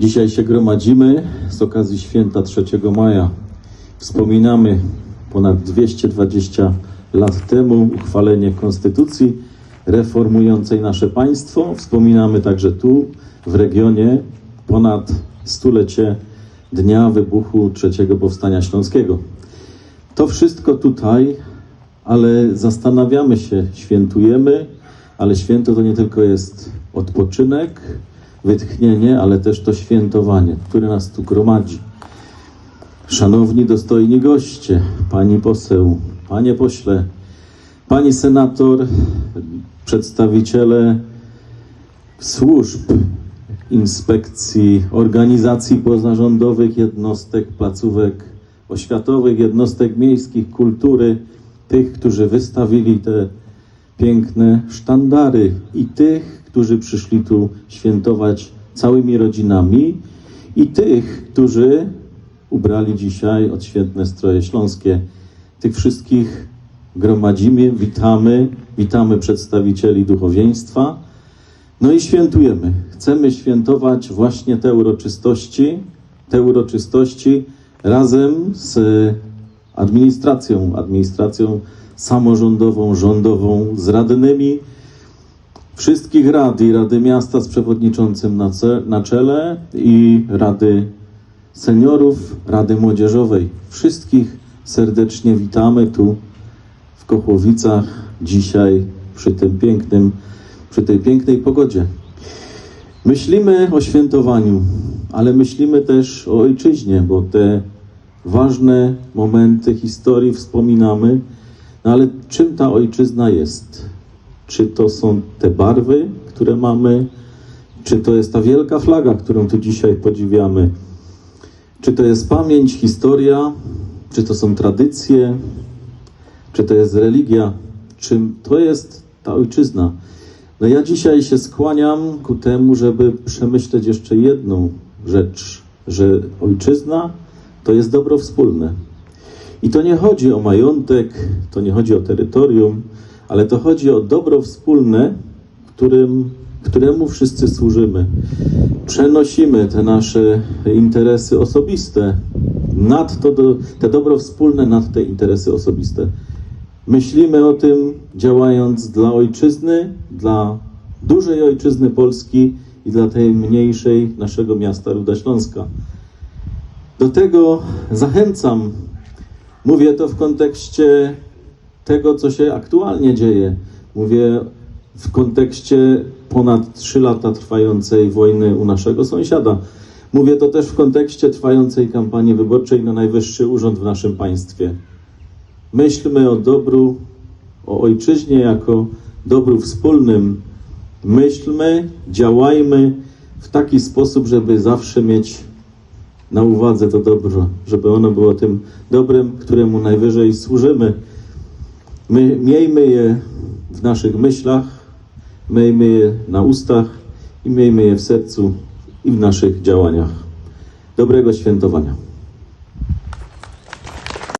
Dzisiaj się gromadzimy z okazji święta 3 maja. Wspominamy ponad 220 lat temu uchwalenie konstytucji reformującej nasze państwo. Wspominamy także tu, w regionie, ponad stulecie dnia wybuchu III Powstania Śląskiego. To wszystko tutaj, ale zastanawiamy się, świętujemy, ale święto to nie tylko jest odpoczynek, wytchnienie, ale też to świętowanie, które nas tu gromadzi. Szanowni dostojni goście, pani poseł, panie pośle, pani senator, przedstawiciele służb, inspekcji, organizacji pozarządowych, jednostek, placówek oświatowych, jednostek miejskich, kultury, tych, którzy wystawili te piękne sztandary i tych, którzy przyszli tu świętować całymi rodzinami i tych, którzy ubrali dzisiaj odświętne stroje śląskie. Tych wszystkich gromadzimy, witamy, witamy przedstawicieli duchowieństwa. No i świętujemy. Chcemy świętować właśnie te uroczystości, te uroczystości razem z administracją, administracją samorządową, rządową, z radnymi wszystkich rad i Rady Miasta z przewodniczącym na, na czele i Rady Seniorów, Rady Młodzieżowej. Wszystkich serdecznie witamy tu w Kochłowicach dzisiaj przy tym pięknym, przy tej pięknej pogodzie. Myślimy o świętowaniu, ale myślimy też o ojczyźnie, bo te ważne momenty historii wspominamy. No ale czym ta ojczyzna jest? Czy to są te barwy, które mamy? Czy to jest ta wielka flaga, którą tu dzisiaj podziwiamy? Czy to jest pamięć, historia? Czy to są tradycje? Czy to jest religia? Czym to jest ta ojczyzna? No ja dzisiaj się skłaniam ku temu, żeby przemyśleć jeszcze jedną rzecz, że ojczyzna to jest dobro wspólne. I to nie chodzi o majątek, to nie chodzi o terytorium, ale to chodzi o dobro wspólne, którym, któremu wszyscy służymy. Przenosimy te nasze interesy osobiste nad to, do, te dobro wspólne nad te interesy osobiste. Myślimy o tym, działając dla ojczyzny, dla dużej ojczyzny Polski i dla tej mniejszej naszego miasta Ruda Śląska. Do tego zachęcam. Mówię to w kontekście tego, co się aktualnie dzieje. Mówię w kontekście ponad 3 lata trwającej wojny u naszego sąsiada. Mówię to też w kontekście trwającej kampanii wyborczej na najwyższy urząd w naszym państwie. Myślmy o dobru, o ojczyźnie jako dobru wspólnym. Myślmy, działajmy w taki sposób, żeby zawsze mieć na uwadze to dobro, żeby ono było tym dobrem, któremu najwyżej służymy. My miejmy je w naszych myślach, miejmy je na ustach i miejmy je w sercu i w naszych działaniach. Dobrego świętowania.